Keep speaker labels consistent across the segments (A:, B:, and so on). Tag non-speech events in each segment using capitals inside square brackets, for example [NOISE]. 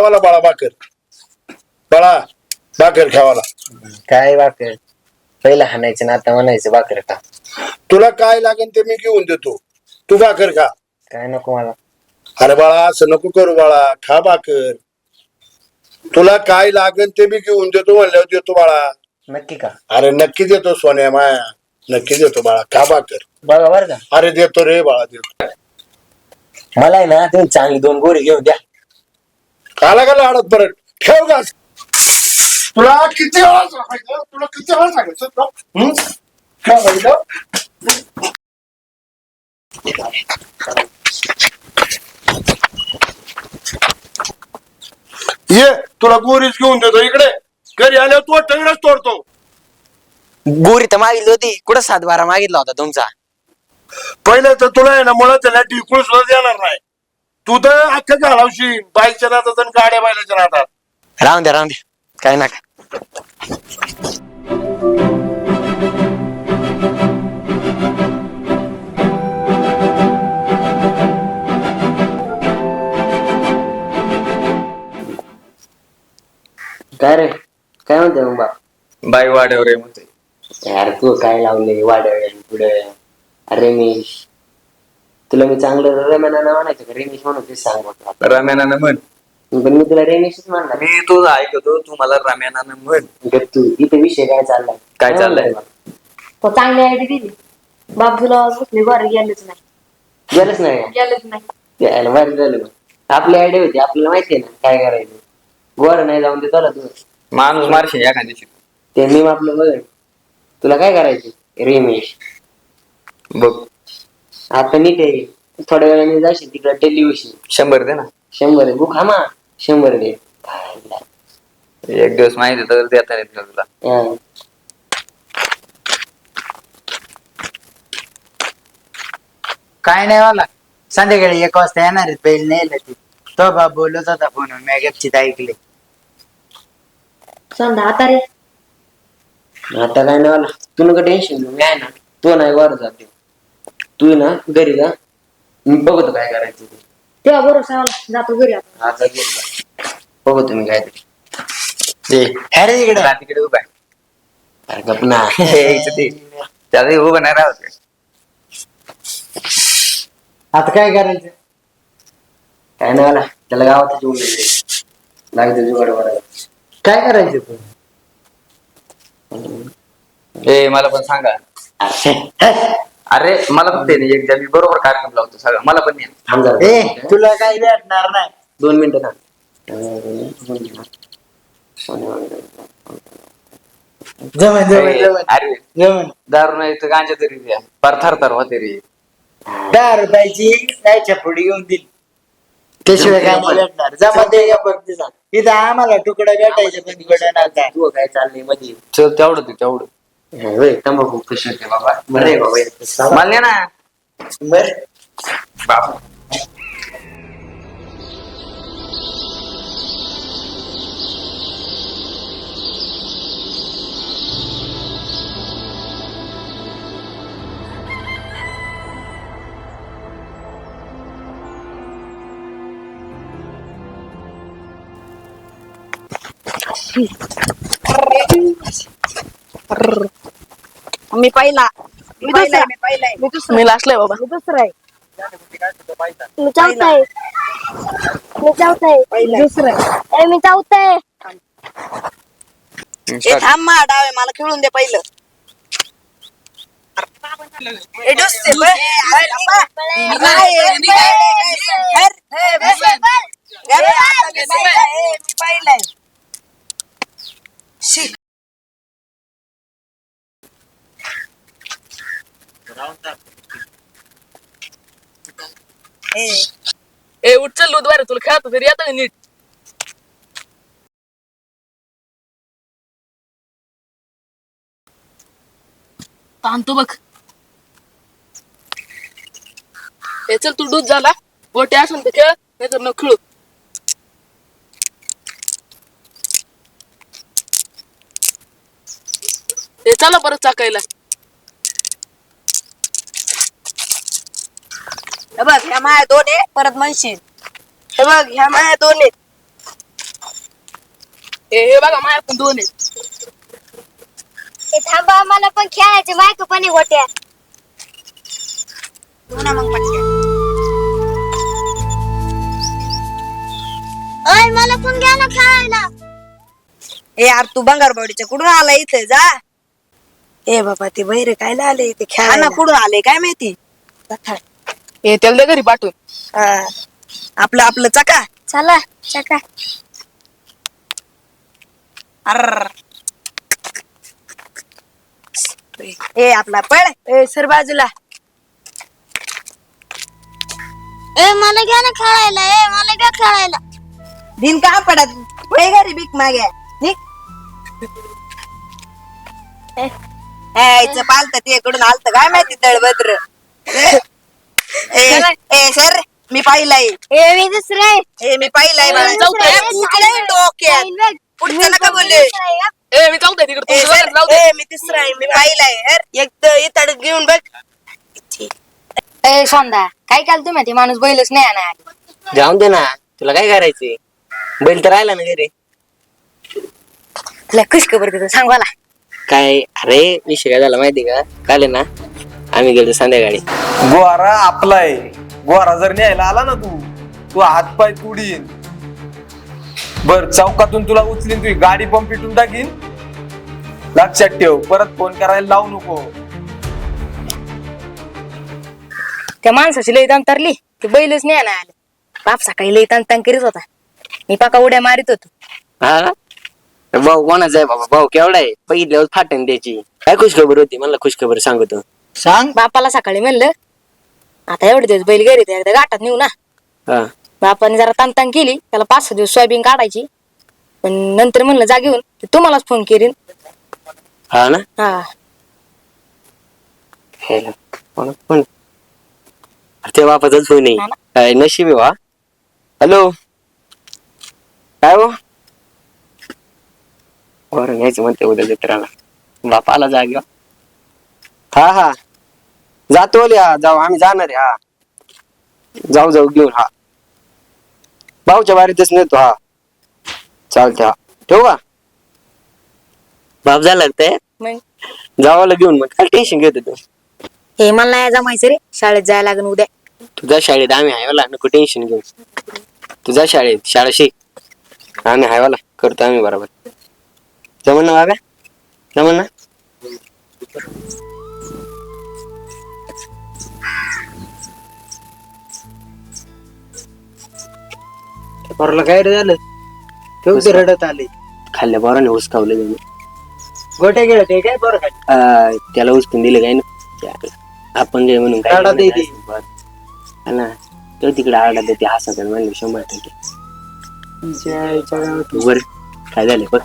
A: खावाला बाळा भाकर. बाळा भाकर खावाला.
B: काय वाकर पहिला हाणायचं ना आता म्हणायचं वाकर का
A: तुला काय लागेल ते मी घेऊन देतो. तू भाकर खा.
B: काय नको मला.
A: अरे बाळा असं नको करू बाळा. खा भाकर. तुला काय लागेल ते मी घेऊन देतो म्हणल्यावर देतो बाळा.
B: नक्की का
A: अरे नक्की देतो सोन्या माया. नक्की देतो बाळा. खा भाकर.
B: बघा बरं का.
A: अरे देतो रे बाळा देतो.
B: मला आहे ना तुम्ही चांगली दोन गोरी घेऊन द्या.
A: खाला का लाडत परत ठेव का तुला किती वेळा सांगायचं? तुला किती वेळा सांगायचं? तुला? काय सांगितलं? ये तुला गोरीच घेऊन देतो इकडे. घरी आल्यावर तू टंगडच तोडतो.
B: गोरी तर मागितली होती. कुठं सात बारा मागितला होता तुमचा?
A: पहिले तर तुला आहे ना मुळात त्याला टिकून सुद्धा देणार नाही. तू तर अख्खं घालावशी बाईकच्या नातात आणि गाड्या बायलाच्या नातात
B: राहून द्या राहून द्या काय नका. काय रे? काय म्हणते मग बाप
C: बाई वाड्यावर आहे म्हणते.
B: यार तू काय लावले वाढव पुढे रेमेश तुला मी चांगलं रम्याना म्हणायचं का? रेमेश म्हणून ते सांग बघ.
C: रम्यानानं म्हण.
B: पण मी तुला रेमेशच म्हणणार.
C: मी तुझं ऐकतो तू मला रम्यानानं म्हण.
B: गप तू इथे विषय काय चाललाय?
C: काय चाललंय?
D: हो चांगली आयडी दिली. बाप तुला बसले बरं गेलंच नाही.
B: गेलंच नाही?
D: गेलंच नाही.
B: यायला भारी झालं मग. आपली आयडिया होती आपल्याला माहिती आहे ना काय करायचं. गोर नाही जाऊन दे तुला तू.
C: माणूस मारशील एखाद्या दिवशी.
B: ते मी आपलं बघ तुला काय करायचं? रेमेश.
C: बघ.
B: आता नीट आहे थोड्या वेळाने जाशील तिकडे टेलिव्हिजन
C: शंभर दे ना.
B: शंभर आहे बुक हामा शंभर दे.
C: एक दिवस माहिती तर देता येत नाही तुला?
B: हा.
E: काय नाही मला संध्याकाळी एक वाजता येणार आहेत बैल नेलं ते. तो बाप बोलत होता फोन मी गपचित ऐकले.
D: समजा आता रे.
B: आता काय नाही मला तू नका टेन्शन घेऊ मी आहे ना तू नाही वर जाते. तू ना घरी जा मी बघतो काय करायचं ते.
D: तेव्हा बरोबर जातो घरी
B: जा. बघतो मी काय ते.
C: ते
E: अरे इकडे.
C: रात तिकडे उभा आहे.
B: अरे गप ना.
C: हे ते त्याला उभं नाही राहत
E: आता काय करायचं?
B: काय नाही मला त्याला गावात द्यायचं लागते जुगाड बरं.
E: काय करायचं तू
C: ए मला पण सांगा. अरे मला पण ते नाही एकदा मी बरोबर कार्यक्रम लावतो सगळं. मला पण नाही.
B: थांब जरा.
E: ए तुला काय भेटणार नाही.
B: दोन मिनिटं थांब.
E: जमन जमन
C: अरे
E: जमन
C: दारू नाही तर गांजा तरी द्या पर थर थर होते रे.
E: दहा रुपयाची नाही चपुडी घेऊन दिली. त्याशिवाय काय नाही भेटणार. जमा दे का फक्त सांग. इथं आम्हाला तुकडा भेटायचे पण नव्हता
B: तू काय चाललंयमध्ये?
C: चल तेवढं ते तेवढं.
B: होय तंबाखू कशी होते बाबा बरं आहे बाबा
C: मला नाही ना
E: बर
C: बाप
F: मी पहिला. मी दुसरा. मी पहिला मी दुसरा. मी लास्टला बाबा. मी दुसरा आहे.
D: मी चौथा आहे. मी चौथा आहे.
F: दुसरा आहे.
D: ए, मी चौथा आहे.
F: ए थांब मा डावे मला खेळून दे पहिलं. ए. अरे, मी नाही, ए, मी नाही. हर, ए, बस, बस. अरे, आता मी पहिला आहे, मी पहिला आहे. शी. ए,
G: उठ उचल उद्वार तुला खेळतो तरी येतं नीट. तांतो बघ. हे चल तू डूब झाला. गोटे असून तर खेळ नाही तर न खेळू. हे चला परत चाकायला.
F: हे बघ ह्या माया दोन आहे परत म्हणशील. हे बघ ह्या माया दोन आहे
G: हे हे बघा माझ्या पण दोन आहेत
D: ते थांबा मला पण खेळायचे मायक पण आहे गोट्या.
F: म्हणा मग पटकन.
D: अय मला पण घ्या ना खेळायला.
F: ए यार तू बंगारबावडीच्या कुठून आला इथे? जा. ए बाबा ते बहिरे कायला आले? इथे खेळा कुठून आले काय माहिती?
G: हे त्याला दे घरी पाठवून.
F: हा. आपलं आपलं चका.
D: चला चका.
F: अर्र. ए आपला पळ. ए सर बाजूला.
D: ए मला घ्या ना खेळायला. ए मला घ्या खेळायला.
F: दिन का पडत? वय घरी भीक मागे. निघ. ए, यायचं पालत ते इकडून आलत काय माहिती तळभद्र? ए ए, सर मी पाहिलाय.
D: मी दुसरे
F: ए मी पाहिलाय बाळा.
G: जाऊ दे.
F: उठलंय डोक्यात. पुढचं नका बोलले
G: ए मी जाऊ दे तिकडे.
F: ए,
G: तुझं
F: सर,
G: जाऊ दे.
F: ए, मी तिसरा आहे. मी पाहिलाय. हर. एक तर इतड घेऊन बघ.
D: ए सोंदा काय काल तुम्ही ते माणूस बैलच नाही आणा
B: जाऊन दे ना. तुला काय करायचंय? बैल तर राहिला ना घरी.
D: तुला कशी खबर देतो. सांग मला.
B: काय अरे विषय काय झाला माहिती का? काल ना आम्ही गेलो संध्याकाळी.
H: गोरा आपला आहे. गोरा जर न्यायला आला ना तू तू हातपाय तुडीन बर चौकातून तुला उचलीन तुझी गाडी पण पिटून टाकीन. लक्षात ठेव परत फोन करायला लावू नको.
D: त्या माणसाची लई ताण तरली ते बैलच नाही आलं. बाप सकाळी लई ताण ताण करीत होता. मी पाका उड्या मारित होतो.
B: हा भाऊ कोणाचा आहे बाबा? भाऊ केवढा आहे? पहिल्यावर फाटन त्याची काय खुशखबर होती? मला खुशखबर सांगतो.
E: सांग.
D: बापाला सकाळी म्हणलं आता एवढे दिवस बैल गेले ते एकदा गाठात नेऊ ना.
B: हा.
D: बापाने जरा ताण ताण केली त्याला पाच सहा दिवस सोयाबीन काढायची. पण नंतर म्हणलं जा घेऊन ते तुम्हालाच फोन करीन.
B: हा ना?
D: हा.
B: हेला. कोण- कोण? अरे त्या बापाचाच फोन
D: हा
B: आहे
D: ना.
B: काय नशीब आहे वा हॅलो? काय हो? बरं घ्यायचं म्हणते उद्या जत्राला. बापाला जाग हा हा. जातो हा. जाऊ आम्ही जाणार आहे हा. जाऊ जाऊ घेऊन हा. भाऊच्या बारीतच नेतो हा. चालते हा. ठेवू का? बाप झाला ते?
D: मग?
B: जावाला घेऊन मग. काय टेन्शन घेतो तू?
D: हे मला नाही जमायचं रे. शाळेत जायला लागेल उद्या.
B: तुझ्या शाळेत आम्ही आहे वाला नको टेन्शन घेऊ. तुझ्या शाळेत शाळा शिक. आम्ही आहे वाला करतो आम्ही बरोबर. जमन ना बाबा जमन ना?
E: पोराला काय रे झालं. ठेव ते रडत आले.
B: खाल्ल्या बरोबर हुसकावलं त्याने.
E: गोट्या गेलं ते काय बरं खाली
B: आ, त्याला हुसकून दिलं काय ना? आपण जे म्हणून काय
E: आरडा
B: बरं. हा ना. तो तिकडे आरडा देते हसत म्हणलं शंभर टक्के.
E: आईच्या गावात.
B: बर काय झालं बघ.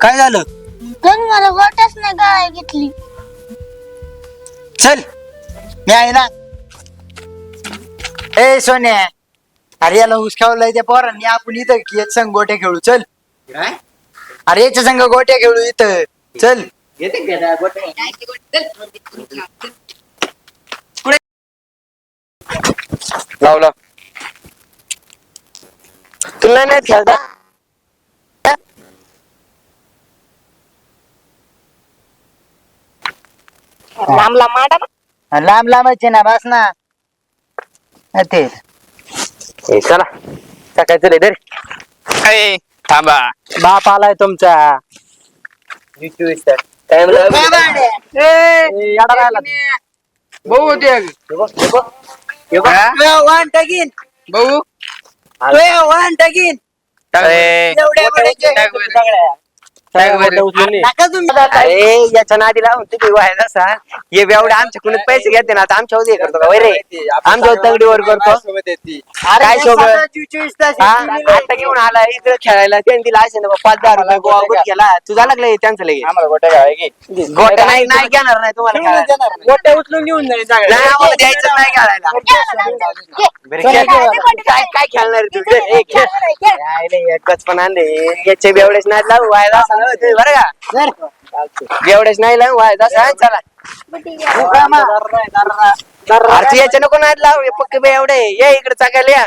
E: काय झालं?
D: मला गोट्याच नाही गाय घेतली?
E: चल. मी आहे ना. ए सोन्या. अरे याला हुसकावलंय त्या पोरांनी. आपण इथं एक संघ गोट्या खेळू. चल. अरे याच्या संघ गोट्या खेळू इथं. चल.
B: लावला. तुला नाही खेळता?
D: लांब लांब मांडा ना.
E: लांब लांबच आहे ना बस ना. हा, ते.
B: ए, चला. सकाळचं रे दर?
I: ए, थांबा.
B: बाप आलाय तुमचा. काय याडा राहिला तू.
I: भाऊ ते
B: हे
E: टाकीन
I: भाऊ?
E: वाहन टाकीन
I: ए,
E: एवढ्या
I: टाक
E: बड्याचे
I: बरं.
E: सगळ्या.
I: सगळ्या गोट्या उचलून? ये.
E: नका तुम्ही
I: अरे याच्या नादी लावून तुम्ही व्हायला असा हे एवढे आमच्याकडून पैसे घेते ना आता आमच्या हे करतो का? वय रे आमच्या तगडीवर करतो.
E: अरे
I: काय?
E: स्वतःची चोवीस तास
I: हा?
E: आहे,
I: आता घेऊन आला इकडे खेळायला. त्यांनी दिला असेल ना बा, पाच दहा रुपये गोवा गुट केला. तुझा लागला त्यांचं लगे गोट्या नाही नाही घेणार नाही तुम्हाला खेळायला.
E: गोट्या उचलून घेऊन जाईल
I: नाही आम्हाला द्यायचं नाही खेळायला. बरं, खेळ. काय काय खेळणार आहे तू? खेळ, ए, खेळ. काय नाही, एकच पण आणले. याचे बेवडेच नाही लावू व्हायला असं बरं का बेवडेच नाही लावू व्हायला असं आहे, चला. अरे तू याच्या नको नाही लावू हे पक्के बे एवढे. ये इकडे चाकायला या.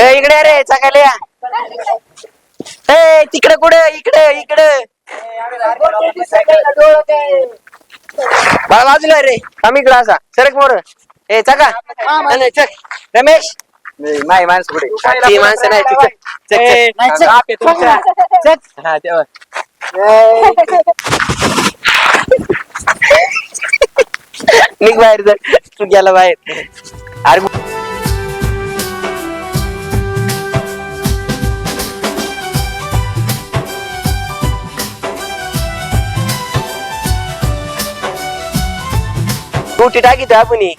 I: ए, इकडे रे चाकायला या. ए तिकडे कुठे? इकडे इकडे. बाळा बाजूला रे. आम्ही इकडे असा. सरक मोर. ए चका. नाही, चक रमेश. नाही माणसं कुठे ती माणसं नाही ती चक, चक, चक.
E: नाही, चक.
I: बाप आहे तुमचा. चक. हा, तेव्हा. निघ बाहेर जर तू गेला बाहेर अरे गुटी टाकी तो आपण ही.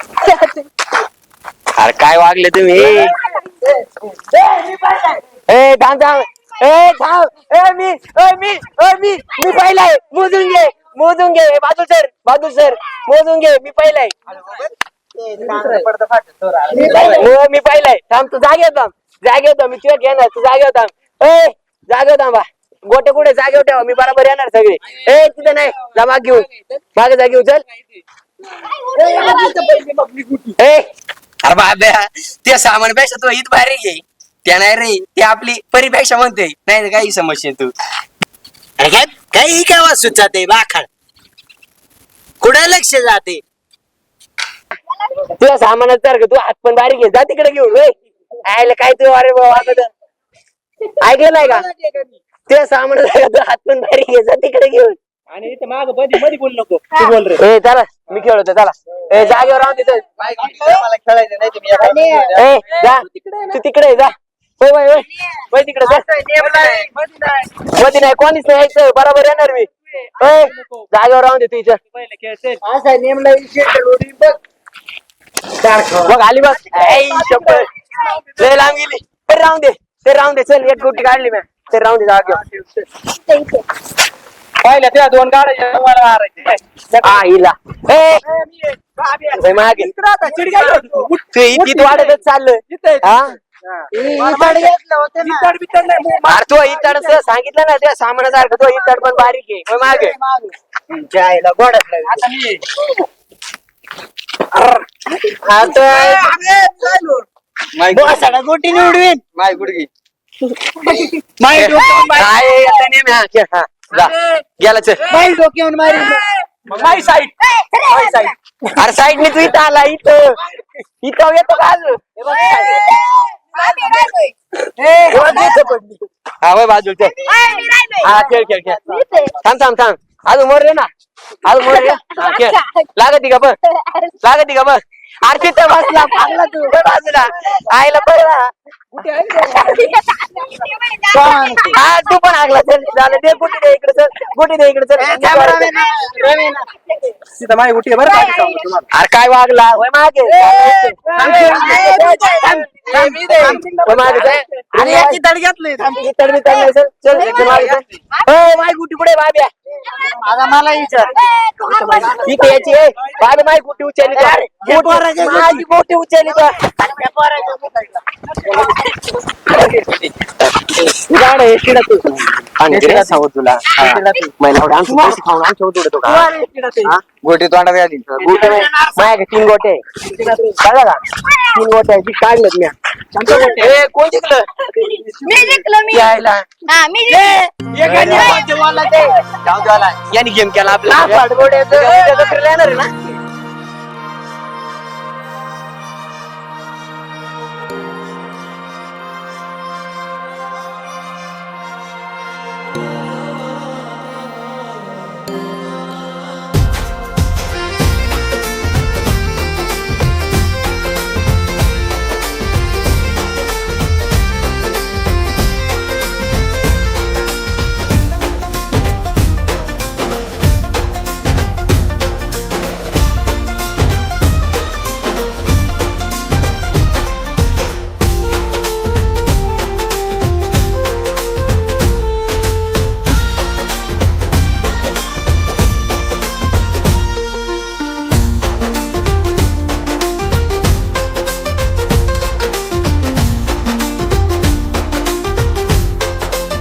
I: [LAUGHS] अरे काय वागले तुम्ही? ए थांब थांब. ए थांब. ए मी ए मी ए मी मी पहिलाय मोजून घे मोजून घे. ए, बाजू सर बाजू सर मोजून घे. मी पहिलाय हो, मी पहिलाय थांब तू जागे थांब जागे होता. मी तुझ्या घेणार. तू जागे थांब ए जागे थांबा गोटे कुठे? जागेवर ठेवा मी बरोबर येणार सगळे. ए तिथे नाही. जा माग घेऊन. मागे जागे उचल चल. ए अरे बाब्या ते सामानपेक्षा तू हीच भारी घे त्या नाही रे ते आपली परीपेक्षा म्हणते. नाही रे काही समस्या तू.
E: अरे काय काही काय वाचून जाते बाखड कुठे लक्ष जाते?
I: तुझ्या सामानात तर तू हात पण बारीक घे जा तिकडे घेऊन रे आयला काय तू अरे बाबा ऐकलं नाही का? तुझ्या सामानात तू हात पण बारीक घे जा तिकडे घेऊन.
E: आणि इथे माग मध्ये मध्ये बोल नको.
I: ए चला. मी खेळतो चला. ए जागेवर राहून तिथं
E: मला खेळायचं नाही तुम्ही
I: ए जा. तू तिकडे जा. होय होय होय. होय तिकडे जा. मध्ये नाही कोणीच नाही यायचं. बरोबर येणार मी. ए जागेवर राहून दे तुझ्या
E: असा नेमला विषय बघ.
I: बघ आली ऐ, लय लांब गेली. ते राहून दे ते राहून दे. चल एक गुटी काढली मी. ते राहून दे जागे
E: पहिल्या त्या दोन मारायचे.
I: हा ए मागे. तू वाढतच चाललं हा? अरे तू इतड सांगितलं ना त्या सामानासारखं तो इतड पण बारीक आहे. मागे
E: जायला गोडत आता गोटी निवडवीन
C: माय गुडगी
I: काय हा, खेळ, हा, जा. गेला चल.
E: माई डोक्यावर मारी
I: माय साईड. अरे साईड. ने तू इथं आला इथं. इथं येतो का अजून? हा बाजू चल. हा खेळ खेळ खेळ. थांब थांब थांब. अजून मोर रे ना. अजून मोर रे. हा, खेळ. लागत का बघ लागत का बघ अरे तिथं बसला पागला तू. बाजूला आईला पडला हा तू पण आगला चल. झालं दे गुटी दे इकडे चल. गुटी दे इकडे चल.
E: तिथं माझी गोटी बरं
I: अरे काय वागला? वय मागे. वय मागे चल.
E: आणि याची तड घेतली
I: चल. मागे माय गुटी पुढे बाब्या
E: आता मला विचार.
I: आहे याची माय गुटी उचलली माझी उचलली तिला?
C: गोटी तोंडात आली.
I: गोटे नाही माझ्याकडे तीन गोटे आहे. कळलं का? तीन गोटे आहे ती काढलं मी. ए कोण जिंकलं
D: मी जिंकलो मी.
I: यायला.
D: हा.
I: यांनी गेम केला आपला. येणार आहे ना?